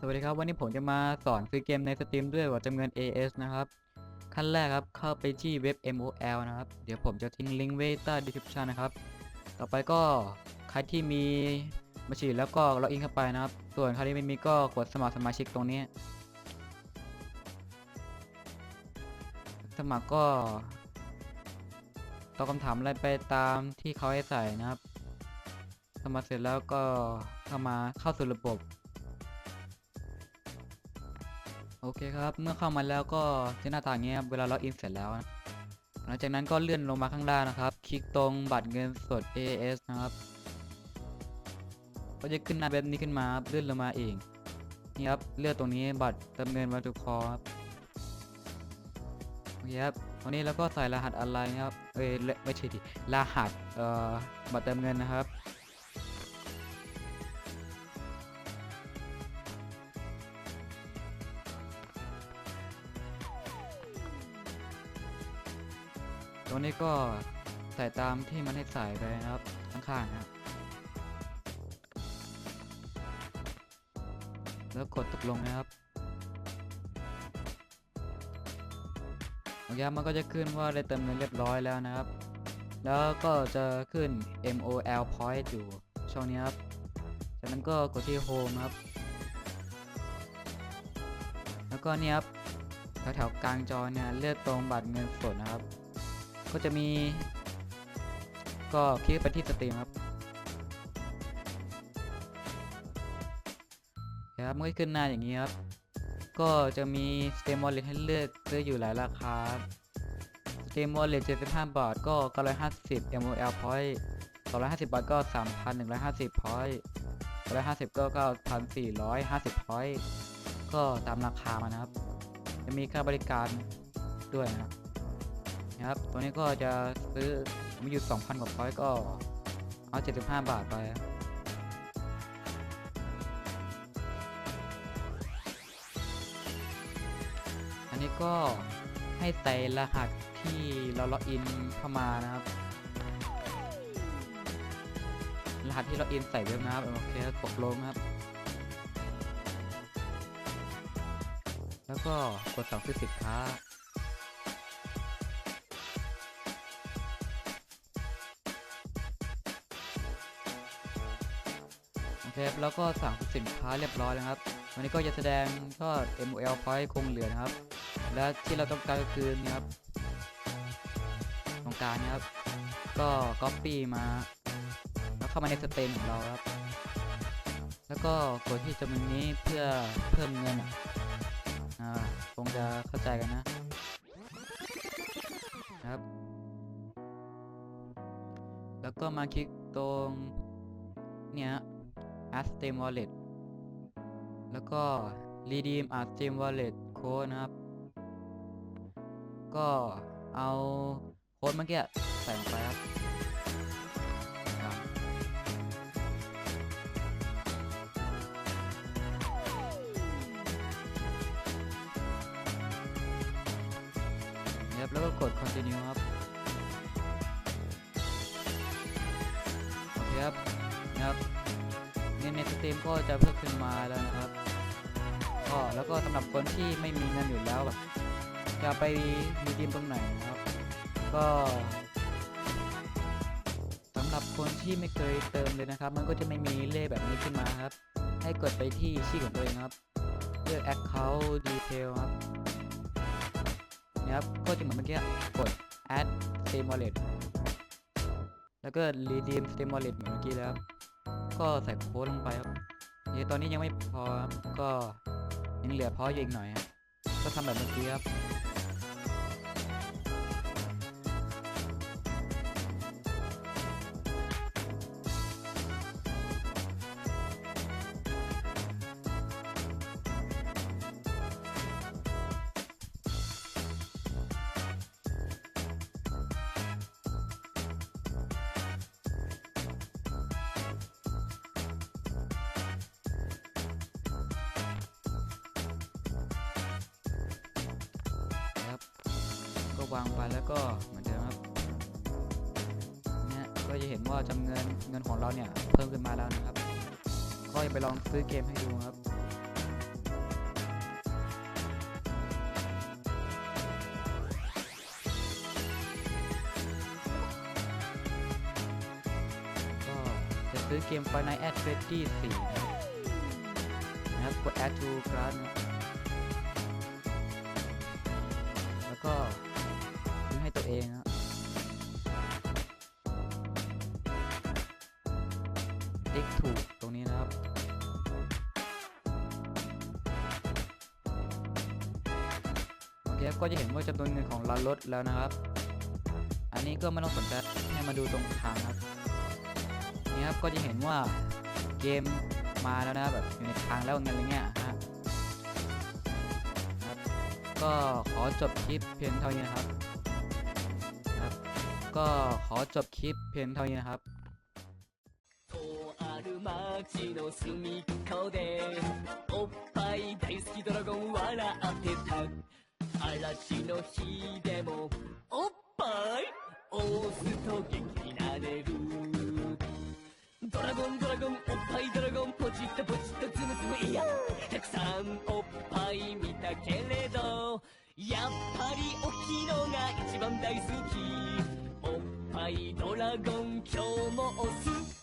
สวัสดีครับ วันนี้ผมจะมาสอนซื้อเกมในสตรีมด้วยว่าจำเงิน AS นะครับ ขั้นแรกครับเข้าไปที่เว็บ MOL นะครับ เดี๋ยวผมจะทิ้งลิงก์ไว้ใต้ description นะครับ ต่อไปก็ใครที่มีบัญชีแล้วก็ล็อกอินเข้าไปนะครับ ส่วนใครที่ไม่มีก็กดสมัครสมาชิกตรงนี้ สมัครก็ตอบคำถามอะไรไปตามที่เขาให้ใส่นะครับสมัครเสร็จแล้วก็เข้ามาเข้าสู่ระบบ โอเคครับ เมื่อเข้ามาแล้วก็จะหน้าต่างเงี้ยครับเวลาล็อกอินเสร็จแล้วนะหลังจากนั้นก็เลื่อนลงมาข้างล่างนะครับ คลิกตรงบัตรเงินสด AS นะครับ ก็จะขึ้นหน้าเว็บนี้ขึ้นมาเลื่อนลงมาเองนี่ครับเลือกตรงนี้บัตรเติมเงินวัตถุคอครับโอเคครับตรงนี้แล้วก็ใส่รหัสอะไรนะครับเอ้ยไม่ใช่ดิรหัสเอ่อบัตรเติมเงินนะครับ ตรงนี้ก็ใส่ตามที่มันให้ใส่ไปนะครับ ข้างๆนะครับแล้วกดตกลงนะครับโอเคมันก็จะขึ้นว่าได้เติมเงินเรียบร้อยแล้วนะครับ แล้วก็จะขึ้น MOL point อยู่ช่องนี้ครับ จากนั้นก็กดที่ home ครับ แล้วก็เนี่ยครับแถวๆกลางจอเนี่ยเลือกตรงบัตรเงินสดนะครับ ก็จะมี ก็คลิกไปที่สตรีมครับครับเมันก็จะขึ้นหน้าอย่างนี้ครับ ก็จะมีสเตมวอลเล็ตให้เลือกซื้ออยู่หลายราคาสเตมวอลเล็ต75 บาท ก็ 950 MOL point 250 บาท ก็ 3,150 point 150 ก็ 9,450 point ก็ตามราคามานะครับ จะมีค่าบริการด้วยนะครับ นะครับ ตัวนี้ก็จะซื้อมีอยู่ 2,000 กว่าพอยก็เอา 75 บาทไปอันนี้ก็ให้ใส่รหัสที่เราล็อกอินเข้ามานะครับ รหัสที่เราอินใส่เว็บนะครับ โอเคตกลงครับ แล้วก็กดสั่งซื้อสินค้า เครับแล้วก็สั่งสินค้าเรียบร้อยแล้วครับ วันนี้ก็จะแสดงยอด MOL point คงเหลือนะครับ และที่เราต้องการก็คือนี่ครับตรงกลารนะครับ ก็ copy มา แล้วเข้ามาในสเตนของเราครับ แล้วก็กดที่จำนวนนี้เพื่อเพิ่มเงินอะอ่าคงจะเข้าใจกันนะ ครับ แล้วก็มาคลิกตรงเนี่ย Add Steam Wallet แล้วก็ Redeem as Steam Wallet Code นะครับ ก็เอาโค้ดเมื่อกี้ใส่ลงไปครับครับแล้วก็กด continue ครับ โอเคครับนะครับ รีมก็จะเพิ่มขึ้นมาแล้วนะครับก็แล้วก็สำหรับคนที่ไม่มีเงินอยู่แล้วแบบจะไปมีดีมตรงไหนนะครับ ก็สำหรับคนที่ไม่เคยเติมเลยนะครับ มันก็จะไม่มีเลขแบบนี้ขึ้นมาครับ ให้กดไปที่ชื่อของตัวเองครับ เลือก account detail ครับนะครับก็จะเหมือนเมื่อกี้กด add steam wallet แล้วก็ redeem steam wallet เหมือนเมื่อกี้แล้วครับ ก็ใส่โค้ดลงไปครับนี่ตอนนี้ยังไม่พอครับก็ยังเหลือพออยู่อีกหน่อยครับก็ทำแบบเมื่อกี้ครับ วางไปแล้วก็เหมือนเดิมครับเนี่ยก็จะเห็นว่าจำเงินเงินของเราเนี่ยเพิ่มขึ้นมาแล้วนะครับ ก็จะไปลองซื้อเกมให้ดูครับก็จะซื้อเกม Final Fantasy 4นะครับ กด Add to Cart นะ ติ๊กถูกตรงนี้นะครับ โอเคครับก็จะเห็นว่าจำนวนเงินของเราลดแล้วนะครับ อันนี้ก็ไม่ต้องสนใจให้มาดูตรงทางครับ นี่ครับก็จะเห็นว่าเกมมาแล้วนะครับแบบอยู่ในทางแล้วเงินอะไรเงี้ยฮะครับก็ขอจบคลิปเพียงเท่านี้นะครับ ครับ ก็ขอจบคลิปเพียงเท่านี้นะครับ る街の隅っこでおっぱい大好きドラゴン笑ってた。嵐の日でもおっぱい？押すと元気になれる。ドラゴンドラゴンおっぱいドラゴンポチッとポチッとズムズムいやたくさんおっぱい見たけれどやっぱり大きいのが一番大好き。おっぱいドラゴン今日も押す